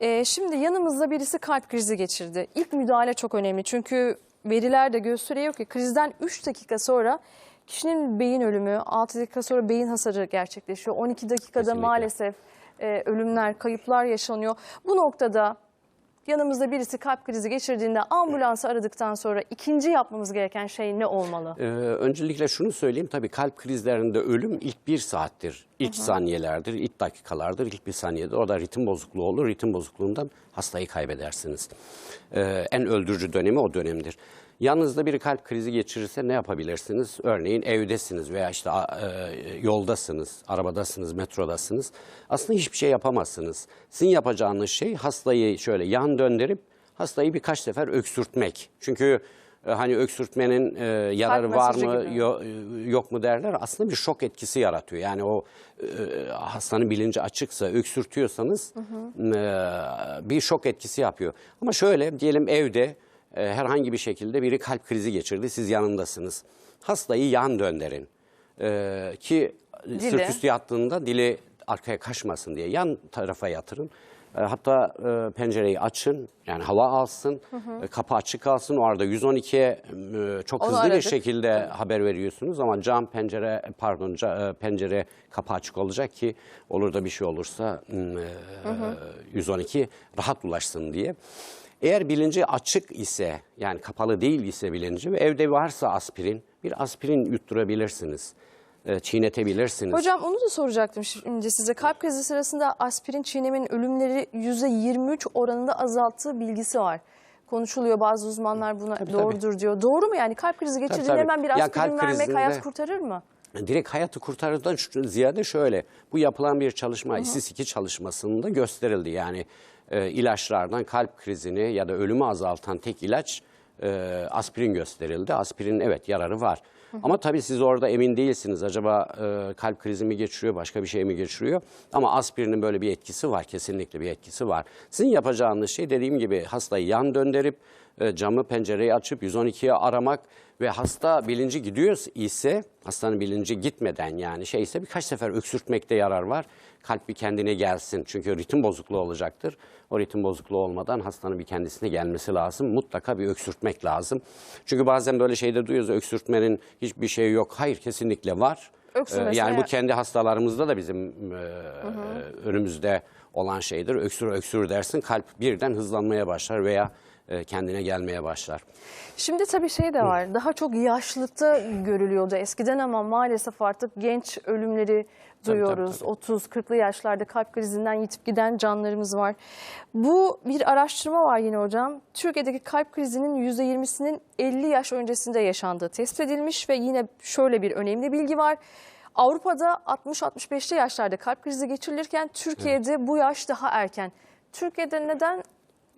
Ee, şimdi yanımızda birisi kalp krizi geçirdi. İlk müdahale çok önemli çünkü veriler de gösteriyor ki krizden 3 dakika sonra kişinin beyin ölümü, 6 dakika sonra beyin hasarı gerçekleşiyor. 12 dakikada Kesinlikle. maalesef e, ölümler, kayıplar yaşanıyor. Bu noktada yanımızda birisi kalp krizi geçirdiğinde ambulansı aradıktan sonra ikinci yapmamız gereken şey ne olmalı? Ee, öncelikle şunu söyleyeyim. Tabii kalp krizlerinde ölüm ilk bir saattir. ilk saniyelerdir, ilk dakikalardır, ilk bir saniyedir. Orada ritim bozukluğu olur. Ritim bozukluğundan hastayı kaybedersiniz. Ee, en öldürücü dönemi o dönemdir. Yanınızda biri kalp krizi geçirirse ne yapabilirsiniz? Örneğin evdesiniz veya işte e, yoldasınız, arabadasınız, metrodasınız. Aslında hiçbir şey yapamazsınız. Sizin yapacağınız şey hastayı şöyle yan döndürüp hastayı birkaç sefer öksürtmek. Çünkü e, hani öksürtmenin e, yararı var mı gibi. yo- e, yok mu derler. Aslında bir şok etkisi yaratıyor. Yani o e, hastanın bilinci açıksa öksürtüyorsanız e, bir şok etkisi yapıyor. Ama şöyle diyelim evde herhangi bir şekilde biri kalp krizi geçirdi. Siz yanındasınız. Hastayı yan döndürün. E, ki Dili. sırt üstü yattığında dili arkaya kaçmasın diye yan tarafa yatırın. E, Hatta e, pencereyi açın, yani hava alsın, e, kapı açık kalsın. Orada 112'ye e, çok Onu hızlı aradık. bir şekilde haber veriyorsunuz ama cam, pencere, pardon ca- e, pencere kapı açık olacak ki olur da bir şey olursa e, 112 rahat ulaşsın diye. Eğer bilinci açık ise yani kapalı değil ise bilinci ve evde varsa aspirin bir aspirin yutturabilirsiniz. E, çiğnetebilirsiniz. Hocam onu da soracaktım şimdi size. Kalp krizi sırasında aspirin çiğnemenin ölümleri %23 oranında azalttığı bilgisi var. Konuşuluyor bazı uzmanlar buna Tabii, doğrudur diyor. Doğru mu yani kalp krizi geçirdiğinde tabii. hemen bir aspirin kalp vermek hayat kurtarır mı? Direkt hayatı kurtarırdan ziyade şöyle, bu yapılan bir çalışma, ISIS-2 çalışmasında gösterildi. Yani e, ilaçlardan kalp krizini ya da ölümü azaltan tek ilaç e, aspirin gösterildi. Aspirinin evet yararı var. Ama tabii siz orada emin değilsiniz. Acaba e, kalp krizi mi geçiriyor, başka bir şey mi geçiriyor? Ama aspirinin böyle bir etkisi var, kesinlikle bir etkisi var. Sizin yapacağınız şey dediğim gibi hastayı yan döndürüp camı pencereyi açıp 112'ye aramak ve hasta bilinci gidiyor ise hastanın bilinci gitmeden yani şeyse birkaç sefer öksürtmekte yarar var. Kalp bir kendine gelsin çünkü ritim bozukluğu olacaktır. O ritim bozukluğu olmadan hastanın bir kendisine gelmesi lazım. Mutlaka bir öksürtmek lazım. Çünkü bazen böyle şeyde duyuyoruz öksürtmenin hiçbir şeyi yok. Hayır kesinlikle var. Öksürmesi Ee, yani bu kendi hastalarımızda da bizim e, önümüzde olan şeydir. Öksür öksür dersin kalp birden hızlanmaya başlar veya kendine gelmeye başlar. Şimdi tabii şey de var. Daha çok yaşlılıkta görülüyordu eskiden ama maalesef artık genç ölümleri duyuyoruz. tabii. 30-40'lı yaşlarda kalp krizinden yitip giden canlarımız var. Bu bir araştırma var yine hocam. Türkiye'deki kalp krizinin %20'sinin 50 yaş öncesinde yaşandığı tespit edilmiş ve yine şöyle bir önemli bilgi var. Avrupa'da 60-65'li yaşlarda kalp krizi geçirilirken Türkiye'de bu yaş daha erken. Türkiye'de neden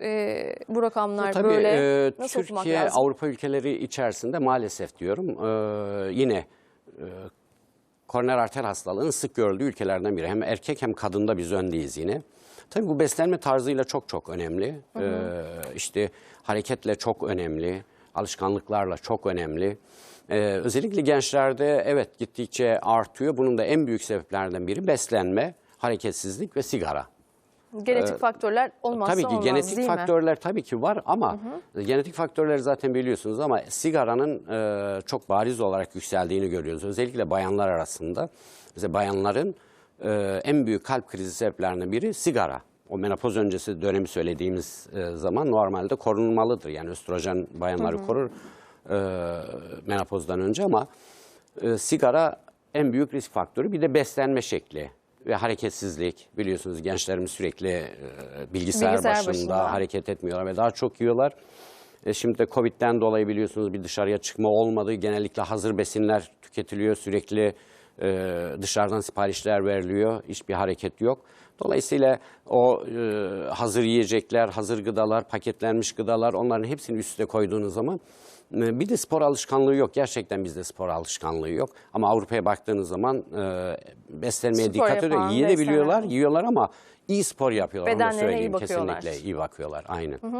e, bu rakamlar Tabii böyle? e, Nasıl Türkiye lazım? Avrupa ülkeleri içerisinde maalesef diyorum e, yine e, koroner arter hastalığının sık görüldüğü ülkelerden biri. Hem erkek hem kadında biz öndeyiz yine. Tabii bu beslenme tarzıyla çok çok önemli. E, işte hareketle çok önemli. Alışkanlıklarla çok önemli. E, özellikle gençlerde evet gittikçe artıyor. Bunun da en büyük sebeplerden biri beslenme, hareketsizlik ve sigara. Genetik faktörler olmazsa Tabii ki olmaz genetik değil mi? faktörler tabii ki var ama genetik faktörleri zaten biliyorsunuz ama sigaranın e, çok bariz olarak yükseldiğini görüyoruz. Özellikle bayanlar arasında. Mesela bayanların e, en büyük kalp krizi sebeplerinden biri sigara. O menopoz öncesi dönemi söylediğimiz e, zaman normalde korunmalıdır. Yani östrojen bayanları korur e, menopozdan önce ama e, sigara en büyük risk faktörü. Bir de beslenme şekli ve hareketsizlik. Biliyorsunuz gençlerimiz sürekli e, bilgisayar, Bilgisayar başında, başında. hareket etmiyorlar ve daha çok yiyorlar. E, şimdi de Covid'den dolayı biliyorsunuz bir dışarıya çıkma olmadı. Genellikle hazır besinler tüketiliyor. Sürekli e, dışarıdan siparişler veriliyor. Hiçbir hareket yok. Dolayısıyla o e, hazır yiyecekler, hazır gıdalar, paketlenmiş gıdalar onların hepsini üstüne koyduğunuz zaman bir de spor alışkanlığı yok. Gerçekten bizde spor alışkanlığı yok. Ama Avrupa'ya baktığınız zaman e, beslenmeye Spor dikkat ediyor. Yiyebiliyorlar, yiyorlar ama iyi spor yapıyorlar. Onu Bedenlerine iyi söyleyeyim. bakıyorlar. Kesinlikle iyi bakıyorlar. Aynen.